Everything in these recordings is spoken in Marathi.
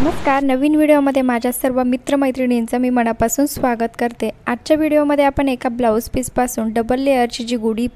नमस्कार नवीन व्हिडिओमध्ये माझ्या सर्व मित्रमैत्रिणींचं मी मनापासून स्वागत करते. आजच्या व्हिडिओमध्ये आपण एका ब्लाऊज पीसपासून डबल लेअरची जी गुढी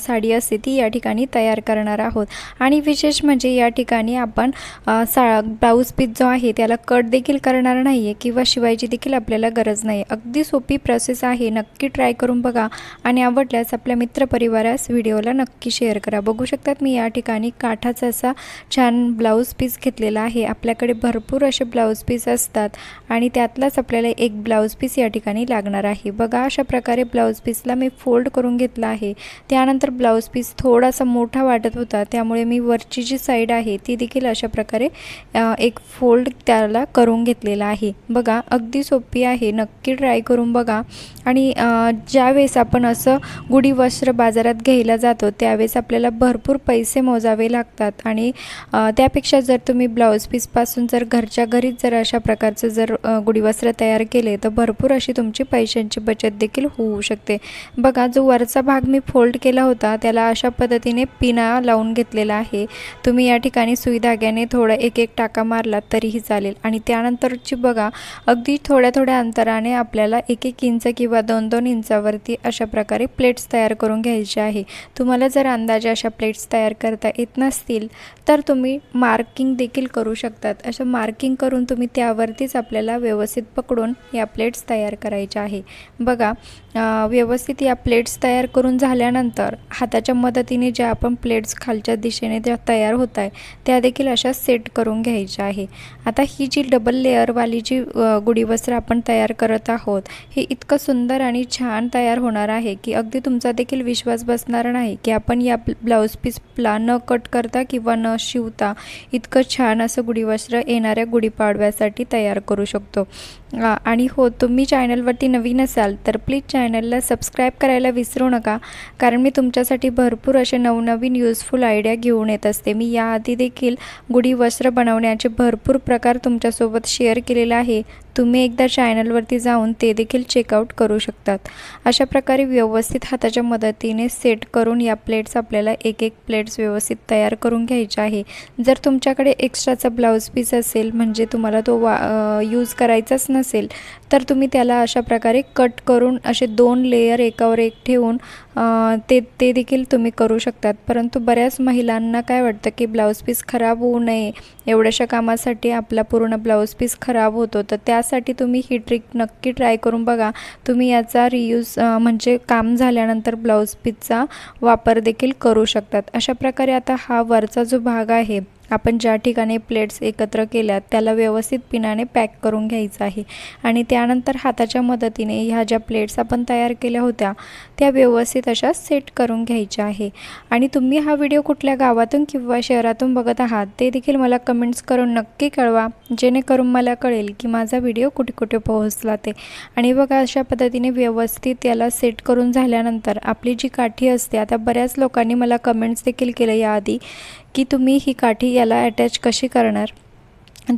साडी असते ती या ठिकाणी तयार करणार आहोत. आणि विशेष म्हणजे या ठिकाणी आपण सा ब्लाऊज पीस जो आहे त्याला कट देखील करणार नाही आहे किंवा शिवायची देखील आपल्याला गरज नाही अगदी सोपी प्रोसेस आहे नक्की ट्राय करून बघा आणि आवडल्यास आपल्या मित्रपरिवारास व्हिडिओला नक्की शेअर करा. बघू शकतात मी या ठिकाणी काठाचा असा छान ब्लाऊज पीस घेतलेला आहे. आपल्याकडे भरपूर असे ब्लाऊज पीस असतात आणि त्यातलाच आपल्याला एक ब्लाऊज पीस या ठिकाणी लागणार आहे. बघा अशा प्रकारे ब्लाऊज पीसला मी फोल्ड करून घेतला आहे. त्यानंतर ब्लाऊज पीस थोडासा मोठा वाटत होता त्यामुळे मी वरची जी साईड आहे ती देखील अशा प्रकारे एक फोल्ड त्याला करून घेतलेला आहे. बघा अगदी सोपी आहे नक्की ट्राय करून बघा. आणि ज्यावेळेस आपण असं गुढी वस्त्र बाजारात घ्यायला जातो त्यावेळेस आपल्याला भरपूर पैसे मोजावे लागतात. आणि त्यापेक्षा जर तुम्ही ब्लाऊज पीसपासून जर घर घरच्या घरीच जर अशा प्रकारचं जर गुढीवस्त्र तयार केले तर भरपूर अशी तुमची पैशांची बचत देखील होऊ शकते. बघा जो वरचा भाग मी फोल्ड केला होता त्याला अशा पद्धतीने पिना लावून घेतलेला आहे. तुम्ही या ठिकाणी सुई धाग्याने थोडा एक एक टाका मारला तरीही चालेल. आणि त्यानंतरची बघा अगदी थोड्या थोड्या अंतराने आपल्याला एक एक इंच किंवा दोन दोन इंचावरती अशा प्रकारे प्लेट्स तयार करून घ्यायचे आहे. तुम्हाला जर अंदाजे अशा प्लेट्स तयार करता येत नसतील तर तुम्ही मार्किंग देखील करू शकतात. असं मार्किंग करून तुम्ही त्यावरतीच आपल्याला व्यवस्थित पकडून या प्लेट्स तयार करायच्या आहे. बघा व्यवस्थित या प्लेट्स तयार करून झाल्यानंतर हाताच्या मदतीने ज्या आपण प्लेट्स खालच्या दिशेने ज्या तयार होत आहे त्या देखील अशा सेट करून घ्यायच्या आहे. आता ही जी डबल लेअरवाली जी गुढीवस्त्र गुढी वस्त्र आपण तयार करत आहोत हे इतकं सुंदर आणि छान तयार होणार आहे की अगदी तुमचा देखील विश्वास बसणार नाही की आपण या ब्लाऊज पीसला न कट करता किंवा न शिवता इतकं छान असं गुढीवस्त्र येणाऱ्या गुढीपाडव्यासाठी तयार करू शकतो. आणि हो तुम्ही चॅनलवरती नवीन असाल तर प्लीज चॅनलला सबस्क्राईब करायला विसरू नका कारण मी तुमच्यासाठी भरपूर असे नवनवीन युजफुल आयडिया घेऊन येत असते. मी याआधी देखील गुढी वस्त्र बनवण्याचे भरपूर प्रकार तुमच्यासोबत शेअर केलेले आहे. तुम्ही एकदा चॅनलवरती जाऊन ते देखील चेकआउट करू शकतात. अशा प्रकारे व्यवस्थित हाताच्या मदतीने सेट करून या प्लेट्स आपल्याला एक एक प्लेट्स व्यवस्थित तयार करून घ्यायच्या आहे. जर तुमच्याकडे एक्स्ट्राचा ब्लाऊज पीस असेल म्हणजे तुम्हाला तो वा यूज करायचाच नसेल तर तुम्ही त्याला अशा प्रकारे कट करून असे दोन लेयर एकावर एक ठेवून ते ते देखील तुम्ही करू शकतात. परंतु बऱ्याच महिलांना काय वाटतं की ब्लाऊज पीस खराब होऊ नये एवढ्याशा कामासाठी आपला पूर्ण ब्लाऊज पीस खराब होतो तर त्यासाठी तुम्ही ही ट्रिक नक्की ट्राय करून बघा. तुम्ही याचा रियूज म्हणजे काम झाल्यानंतर ब्लाऊज पीसचा वापर देखील करू शकतात. अशा प्रकारे आता हा वरचा जो भाग आहे आपण ज्या ठिकाणी प्लेट्स एकत्र केल्यात त्याला व्यवस्थित पिनाने पॅक करून घ्यायचं आहे. आणि त्यानंतर हाताच्या मदतीने ह्या ज्या प्लेट्स आपण तयार केल्या होत्या त्या व्यवस्थित अशा सेट करून घ्यायच्या आहे. आणि तुम्ही हा व्हिडिओ कुठल्या गावातून किंवा शहरातून बघत आहात ते देखील मला कमेंट्स करून नक्की कळवा जेणेकरून मला कळेल की माझा व्हिडिओ कुठे कुठे पोहोचला ते. आणि बघा अशा पद्धतीने व्यवस्थित याला सेट करून झाल्यानंतर आपली जी काठी असते आता बऱ्याच लोकांनी मला कमेंट्स देखील केलं याआधी की तुम्ही ही काठी याला अटॅच कशी करणार?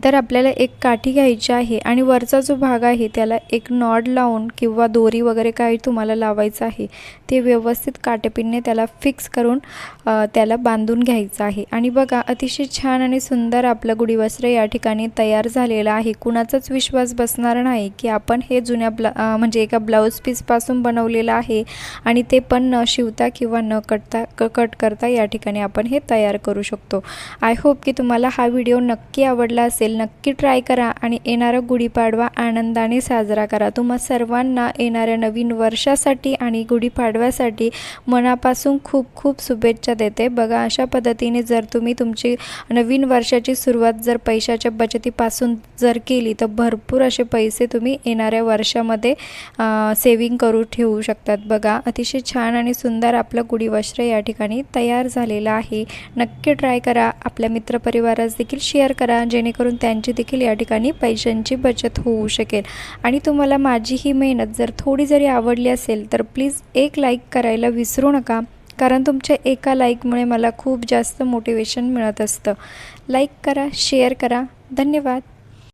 तर आपल्याला एक काठी घ्यायची आहे आणि वरचा जो भाग आहे त्याला एक नॉड लावून किंवा दोरी वगैरे काही तुम्हाला लावायचं आहे ते व्यवस्थित काटेपिनने त्याला फिक्स करून त्याला बांधून घ्यायचं आहे. आणि बघा अतिशय छान आणि सुंदर आपलं गुढीवस्त्र या ठिकाणी तयार झालेलं आहे. कुणाचाच विश्वास बसणार नाही की आपण हे जुन्या ब्ला म्हणजे एका ब्लाऊज पीसपासून बनवलेलं आहे आणि ते पण न शिवता किंवा न कटता क कट करता या ठिकाणी आपण हे तयार करू शकतो. आय होप की तुम्हाला हा व्हिडिओ नक्की आवडला असेल नक्की ट्राय करा आणि येणारा गुढीपाडवा आनंदाने साजरा करा. तुम्हा सर्वांना येणाऱ्या नवीन वर्षासाठी आणि गुढीपाडव्यासाठी मनापासून खूप खूप शुभेच्छा देते. बघा अशा पद्धतीने जर तुम्ही तुमची नवीन वर्षाची सुरुवात जर पैशाच्या बचतीपासून जर केली तर भरपूर असे पैसे तुम्ही येणाऱ्या वर्षामध्ये सेविंग करू ठेवू शकतात. बघा अतिशय छान आणि सुंदर आपलं गुढीवस्त्र या ठिकाणी तयार झालेलं आहे. नक्की ट्राय करा. आपल्या मित्रपरिवारास देखील शेअर करा जेणेकरून करून त्यांची देखील या ठिकाणी पैशांची बचत होऊ शकेल. आणि तुम्हाला माझी ही मेहनत जर थोडी जरी आवडली असेल तर प्लीज एक लाईक करायला विसरू नका. कारण तुमच्या एका लाईकमुळे मला खूप जास्त मोटिवेशन मिळत असतं. लाईक करा शेअर करा. धन्यवाद.